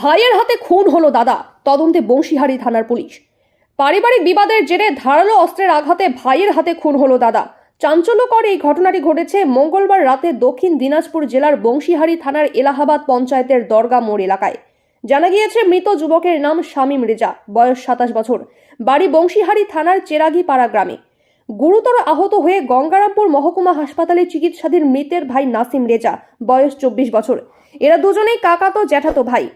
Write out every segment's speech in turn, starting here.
ভাইয়ের হাতে খুন হলো দাদা, তদন্তে বংশীহারি থানার পুলিশ। পারিবারিক বিবাদের জেরে ধারালো অস্ত্রের আঘাতে ভাইয়ের হাতে খুন হলো দাদা। চাঞ্চল্যকর এই ঘটনাটি ঘটেছে মঙ্গলবার রাতে দক্ষিণ দিনাজপুর জেলার বংশীহারি থানার এলাহাবাদ পঞ্চায়েতের দরগা মোড় এলাকায়। জানা গিয়েছে, মৃত যুবকের নাম শামীম রেজা, বয়স সাতাশ বছর, বাড়ি বংশীহারি থানার চেরাগি পাড়া গ্রামে। গুরুতর আহত হয়ে গঙ্গারামপুর মহকুমা হাসপাতালে চিকিৎসাধীন মৃতের ভাই নাসিম রেজা, বয়স চব্বিশ বছর। এরা দুজনেই কাকাতো জ্যাঠাতো ভাই।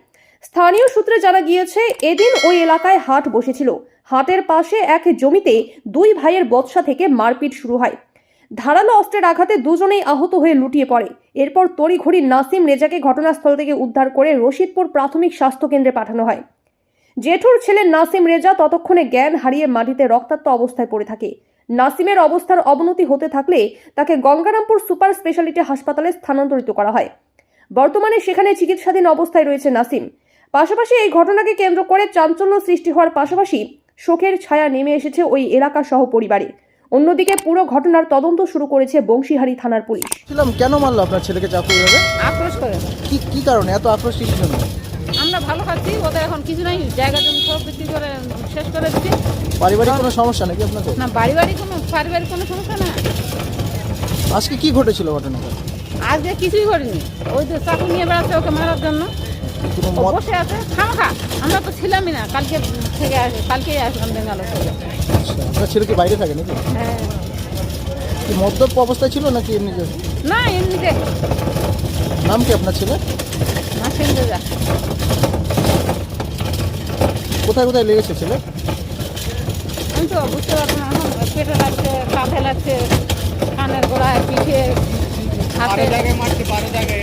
স্থানীয় সূত্রে জানা গিয়েছে, এদিন ওই এলাকায় হাট বসেছিল। হাটের পাশে এক জমিতে দুই ভাইয়ের বৎসা থেকে মারপিট শুরু হয়। ধারালো অস্ত্রের আঘাতে দুজনেই আহত হয়ে লুটিয়ে পড়ে। এরপর তড়িঘড়ি নাসিম রেজাকে ঘটনাস্থল থেকে উদ্ধার করে রশিদপুর প্রাথমিক স্বাস্থ্য কেন্দ্রে পাঠানো হয়। জেঠুর ছেলে নাসিম রেজা ততক্ষণে জ্ঞান হারিয়ে মাটিতে রক্তাক্ত অবস্থায় পড়ে থাকে। নাসিমের অবস্থার অবনতি হতে থাকলে তাকে গঙ্গারামপুর সুপার স্পেশালিটি হাসপাতালে স্থানান্তরিত করা হয়। বর্তমানে সেখানে চিকিৎসাধীন অবস্থায় রয়েছে নাসিম। পাশাপাশি এই ঘটনাকে কেন্দ্র করে চাঞ্চল্য সৃষ্টি হওয়ার পাশাপাশি শোকের ছায়া নেমে এসেছে ওই এলাকা সহ পরিবারে অন্যদিকে পুরো ঘটনার তদন্ত শুরু করেছে বংশীহারি থানার পুলিশ। ছিলাম কেন মারলো আপনার ছেলেকে চাকু এভাবে আক্রোশ করে। কি কি কারণে? এত আক্রোশ কিসের জন্য? আমরা ভালো খাচ্ছি ওদের এখন কিছু নাই জায়গা জমি সব বিক্রি করে শেষ করে দিচ্ছি। পারিবারিক কোনো সমস্যা নাকি আপনাদের? না বাড়ি বাড়ি কোনো পারিবারিক কোনো সমস্যা না। আজকে কি ঘটেছিল ঘটনাটা? আজকে কিছুই ঘটেনি। ওই তো চাকু নিয়ে বেড়াচ্ছে ওকে মারার জন্য। বসে আছে। খামখা আমরা তো ছিলামই না। কালকে থেকে আস কালকেই আসলাম বেঙ্গালোর। থেকে আচ্ছা, আপনার ছেলে কি বাইরে থাকে নাকি? হ্যাঁ। মদ্যপ অবস্থায় ছিল নাকি এমনি just? না এমনিতে। নাম কি আপনার ছেলে? না সেন্দে যা কোথায় কোথায় লেগেছে ছেলে? আমি তো বুঝতে পারব না এখন। পেটে লাগছে কাঁধে লাগছে কানের গোড়ায় পিঠে হাতে। বারো জায়গায়